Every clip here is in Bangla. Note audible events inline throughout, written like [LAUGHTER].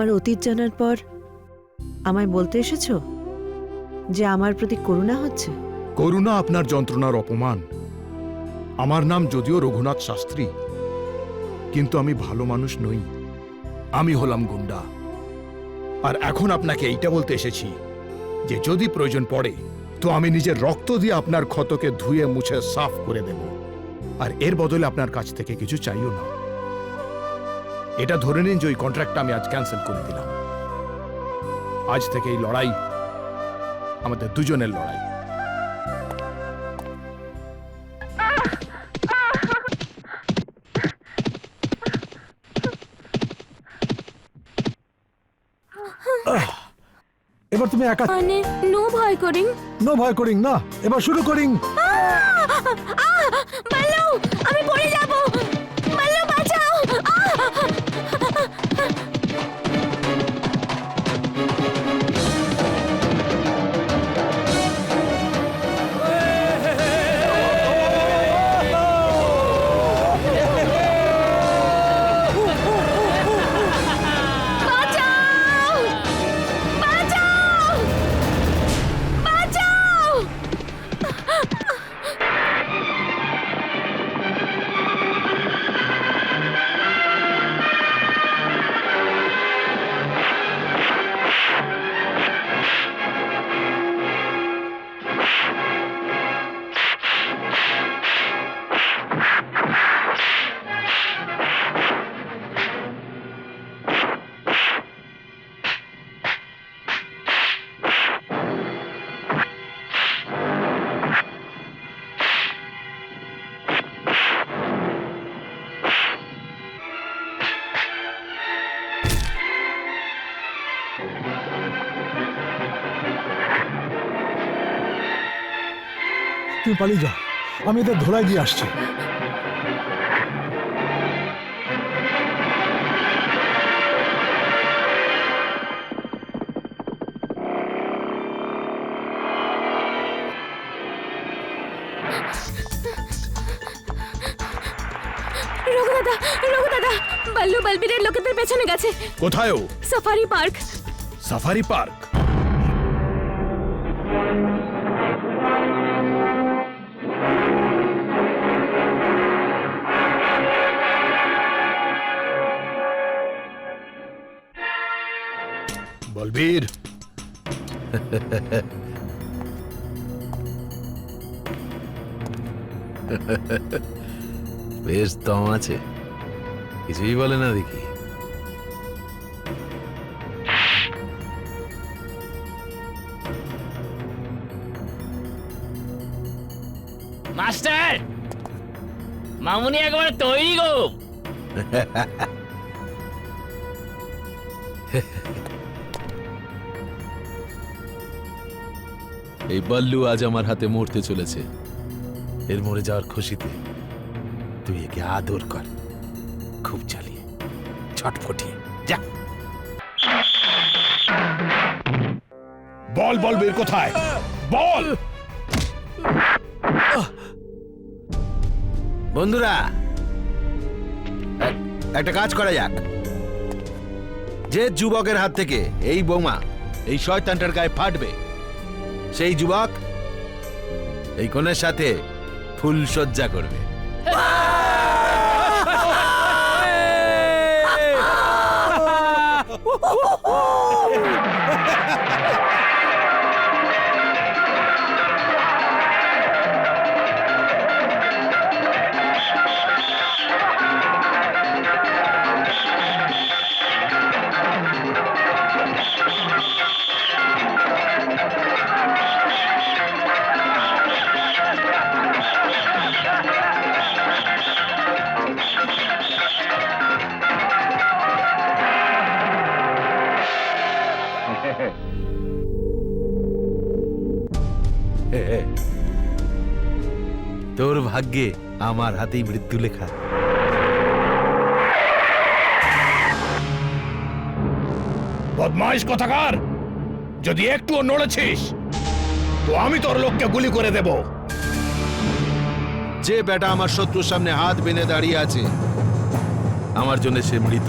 আমার অতীত জানার পর আমায় বলতে এসেছ যে আমার প্রতি করুণা হচ্ছে? করুণা আপনার যন্ত্রণার অপমান। আমার নাম যদিও রঘুনাথ শাস্ত্রী, কিন্তু আমি ভালো মানুষ নই। আমি হলাম গুন্ডা। আর এখন আপনাকে এইটা বলতে এসেছি যে যদি প্রয়োজন পড়ে, তো আমি নিজের রক্ত দিয়ে আপনার ক্ষতকে ধুয়ে মুছে সাফ করে দেব। আর এর বদলে আপনার কাছ থেকে কিছু চাইও না। এটা ধরে নিন যে ওই কন্ট্রাক্টটা আমি আজ ক্যান্সেল করে দিলাম। আজ থেকে এই লড়াই আমাদের দুজনের লড়াই। এবার তুমি একা মানে নো ভয় করিং। নো ভয় করিং না। এবার শুরু করিং। আমি পড়ে যাব। তুমি পালিয়ে যাও আমি এদের ধরাই দিয়ে আসছি। রঘু দাদা দাদা বাল্লু বলবীরের লোকেদের পেছনে গেছে। কোথায় ও? Safari park. Safari park? Balbir বেশ দম আছে। কিছুই বলে না দেখি। মাস্টার মামুনি একবার তৈরি গো। [LAUGHS] এই বাল্লু আজ আমার হাতে মরতে চলেছে। এর মরে যাওয়ার খুশিতে তুই একে আদর কর। খুব চালিয়ে ছটফটিয়ে যা। বল বলবীর কোথায়? বল! বন্ধুরা একটা কাজ করা যাক। যে যুবকের হাত থেকে এই বোমা এই শয়তানটার গায়ে ফাটবে সেই যুবক এই কনের সাথে ফুলসজ্জা করবে। [LAUGHS] [LAUGHS] [LAUGHS] তোর ভাগ্যে আমার হাতেই মৃত্যু লেখা। বদমাইশ কথাকার? যদি একটুও নড়েছিস তো আমি তোর লোককে গুলি করে দেব। যে বেটা আমার শত্রুর সামনে হাত বেঁধে দাঁড়িয়ে আছে আমার জন্য সে মৃত।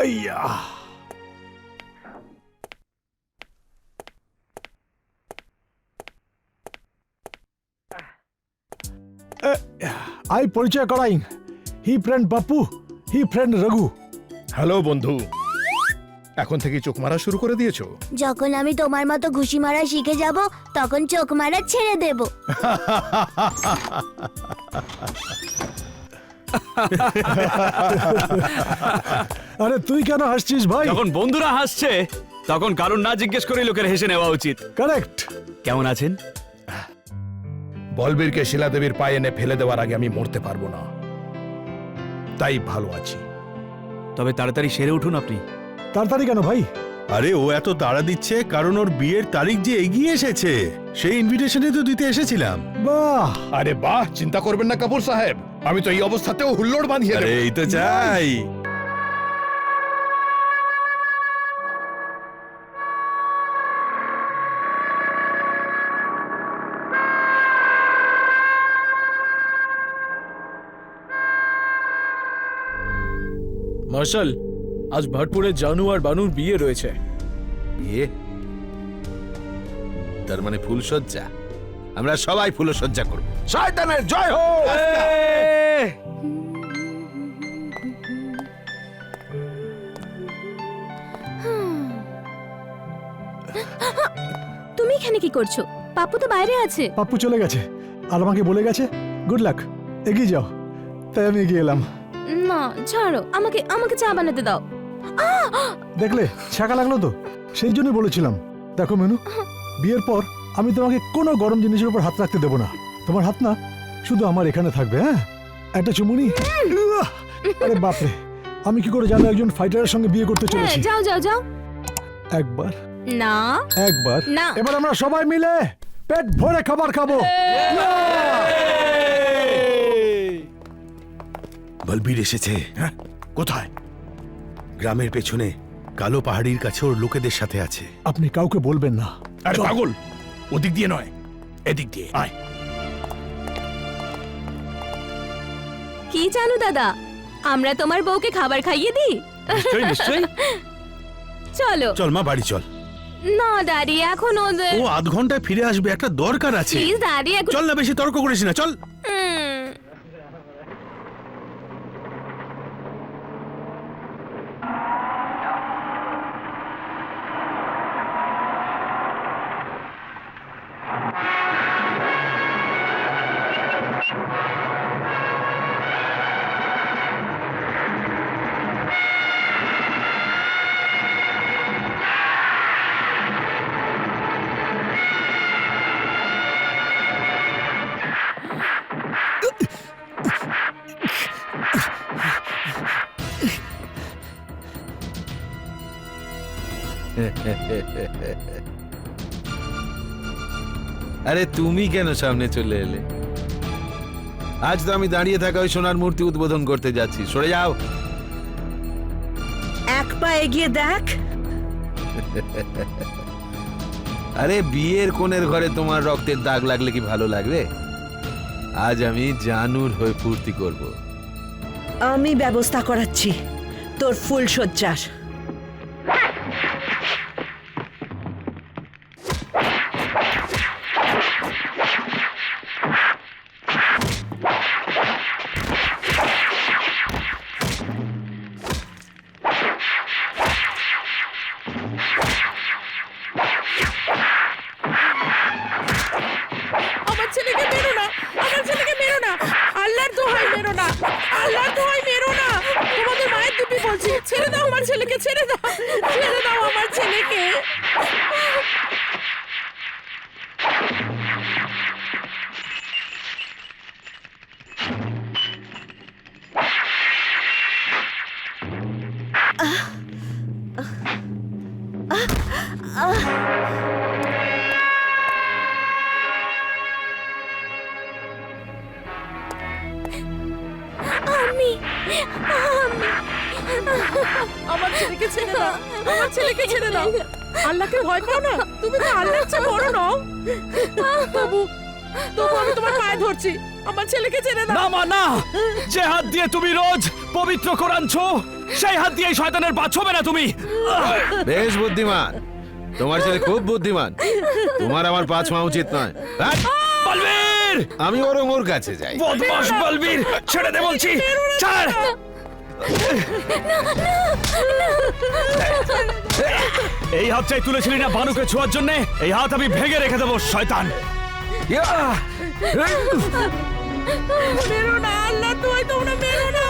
আইয়া আই পরিচয় করাইং। হি ফ্রেন্ড বাপু হি ফ্রেন্ড রঘু। হ্যালো বন্ধু এখন থেকে চোখ মারা শুরু করে দিয়েছ? যখন আমি তোমার মতো ঘুষি মারা শিখে যাব তখন চোখ মারা ছেড়ে দেব। [LAUGHS] আরে তুই কেন হাসছিস ভাই? যখন বন্ধুরা হাসছে তখন কারণ না জিজ্ঞেস করে লোকের হেসে নেওয়া উচিত। কারেক্ট কেমন আছেন? বলবীরকে শিলাদেবীর পায়ে এনে ফেলে দেওয়ার আগে আমি মরতে পারব না। তাই ভালো আছি। তবে তাড়াতাড়ি সেরে উঠুন আপনি। তাড়াতাড়ি কেন ভাই? আরে ও এত তাড়া দিচ্ছে কারণ ওর বিয়ের তারিখ যে এগিয়ে এসেছে সেই ইনভিটেশনে তো দিতে এসেছিলাম। বাহ! আরে বাহ চিন্তা করবেন না কাপুর সাহেব। আমি তো এই অবস্থাতেও হুল্লোড় বাঁধিয়ে আরে দেব। এই তো চাই। মার্শাল আজ ভটপুরে জানু আর বানুর বিয়ে রয়েছে। বিয়ে? তার মানে ফুলসজ্জা আমরা সবাই ফুলসজ্জা করব। শয়তানের জয় হোক! [LAUGHS] তুমি এখানে কি করছ? পাপু তো বাইরে আছে। পাপ্পু চলে গেছে। আর আমাকে বলে গেছে গুড লাক এগিয়ে যাও। তাই আমি এগিয়ে এলাম। না ছাড়ো আমাকে আমাকে চা বানাতে দাও। দেখলে ছাকা লাগল তো? সেই জন্যই বলেছিলাম। দেখো মেনু বিয়ের পর আমি তোমাকে কোনো গরম জিনিসের উপর হাত রাখতে দেবো না। তোমার হাত না শুধু আমার এখানে থাকবে হ্যাঁ? একটা চুমুনি! আরে বাপরে আমি কি করে জানো একজন ফাইটারের সঙ্গে বিয়ে করতে হ্যাঁ চলেছি? যাও যাও যাও। একবার। না। একবার? না। এবার আমরা সবাই মিলে পেট ভরে খাবার খাব। বলবীর এসেছে। হ্যাঁ, কোথায়? গ্রামের পেছনে কালো পাহাড়ির কাছে ওর লোকেদের সাথে আছে। আপনি কাউকে বলবেন না। আরে পাগল! ওদিক দিয়ে নয় এদিক দিয়ে আয়। কি জানো দাদা আমরা তোমার বউকে খাবার খাইয়ে দিই। নিশ্চয়ই নিশ্চয়ই। চলো। চল মা বাড়ি চল। না দাদি এখন ওদের ও আধ ঘন্টায় ফিরে আসবে একটা দরকার আছে। প্লিজ দাদি এখন চল না বেশি তর্ক করিস না চল। আরে তুমি কেন সামনে চলে এলে? আজ তো আমি দাঁড়িয়ে থাকা ওই সোনার মূর্তি উদ্বোধন করতে যাচ্ছি। সরে যাও। এক পা এগিয়ে দেখ। আরে বিয়ের কোণের ঘরে তোমার রক্তের দাগ লাগলে কি ভালো লাগবে? আজ আমি জানুর হয়ে ফুর্তি করব। আমি ব্যবস্থা করাচ্ছি। তোর ফুল সজ্জার আমি আমার ছেলেকে ছেড়ে দাও। আমার ছেলেকে ছেড়ে দাও। আল্লাহকে ভয় পাও না? তুমি তো আল্লাহর চেয়ে বড় নও। তবু তবু আমি তোমার পায়ে ধরছি। আমার ছেলেকে ছেড়ে দাও। না মা না। যে হাত দিয়ে তুমি রোজ পবিত্র কোরআন ছো সেই হাত দিয়ে এই শয়তানের পা ছোবে না তুমি। বেশ বুদ্ধিমান। তোমার ছেলে খুব বুদ্ধিমান। তোমার আমার পাঁচ মা উচিত নয়। ধ্যাৎ, বলবীর! আমি ওরম ওর কাছে যাই। বদমাস বলবীর! ছেড়ে দে বলছি। ছাড়! এই হাতটাই তুলেছিলি না বানুকে ছোঁয়ার জন্য? এই হাত আমি ভেঙে রেখে দেবো শয়তান। ইয়া! মেরো না আল্লাহ তুই তোমরা মেরো না। আহ!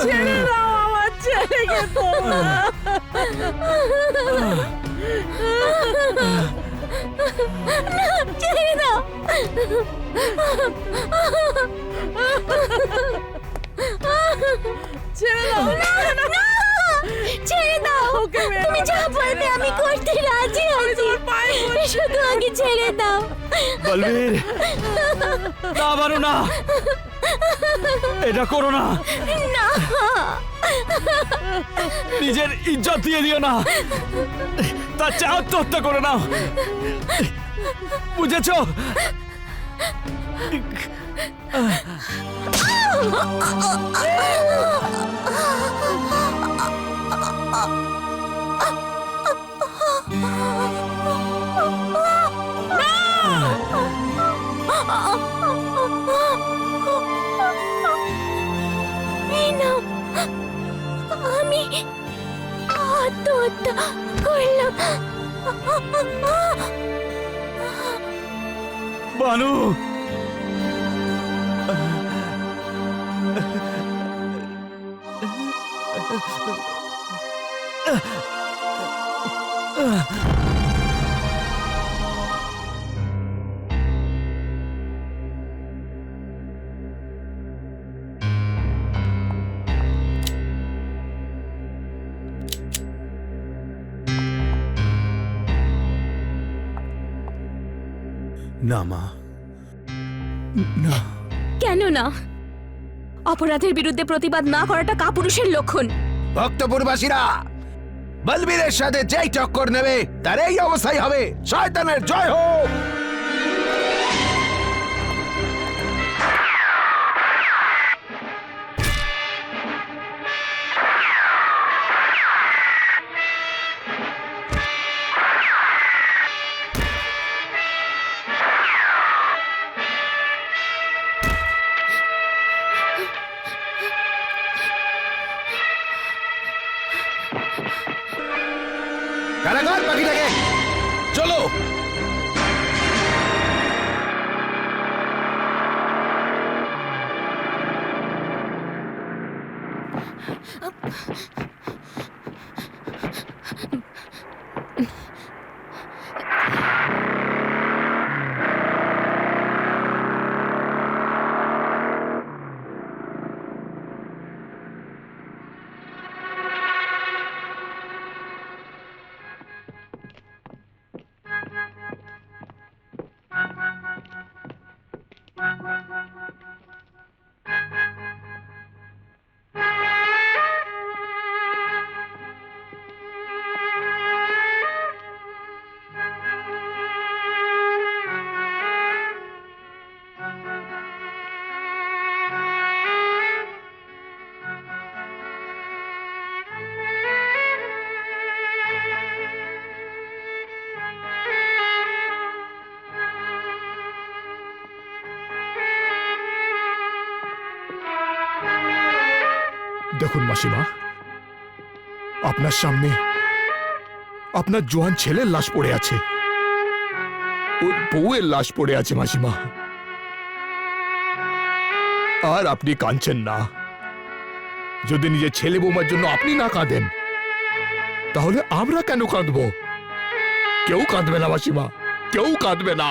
ছেড়ে দাও আমার ছেলেকে তোমরা ছেড়ে ছেড়ে দাও। না। ছেড়ে দাও। তুমি যা বলবে আমি করতে রাজি আছি শুধু আগে ছেড়ে দাও। বলবীর না বানু না। এটা করো না। নিজের ইজ্জত দিয়ে দিও না। তার চেয়ে আত্মহত্যা করে নাও বুঝেছ? এই নাও আমি আত্মহত্যা করলাম বানু! না মা। না। কেন না? অপরাধের বিরুদ্ধে প্রতিবাদ না করাটা কাপুরুষের লক্ষণ। ভক্তপুরবাসীরা! বলবীরের সাথে যেই টক্কর নেবে তার এই অবস্থাই হবে। শয়তানের জয় হোক! দেখুন মাসিমা, আপনার সামনে আপনার জোয়ান ছেলের লাশ পড়ে আছে। ওর বউয়ের লাশ পড়ে আছে মাসিমা। আর আপনি কাঁদছেন না। যদি নিজের ছেলে বৌমার জন্য আপনি না কাঁদেন, তাহলে আমরা কেন কাঁদবো? কেউ কাঁদবে না মাসিমা, কেউ কাঁদবে না।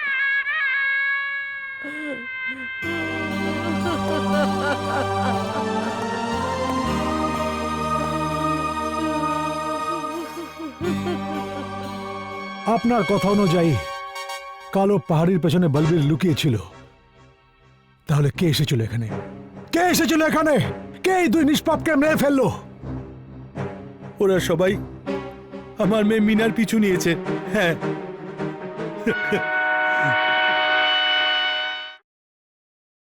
আপনার কথা অনুযায়ী, কালো পাহাড়ির পেছনে বলবীর লুকিয়েছিল তাহলে কে এসেছিল এখানে? কে এসেছিল এখানে? কে এই দুই নিষ্পাপকে মেরে ফেলল? ওরা সবাই আমার মেয়ে মিনার পিছু নিয়েছে। হ্যাঁ।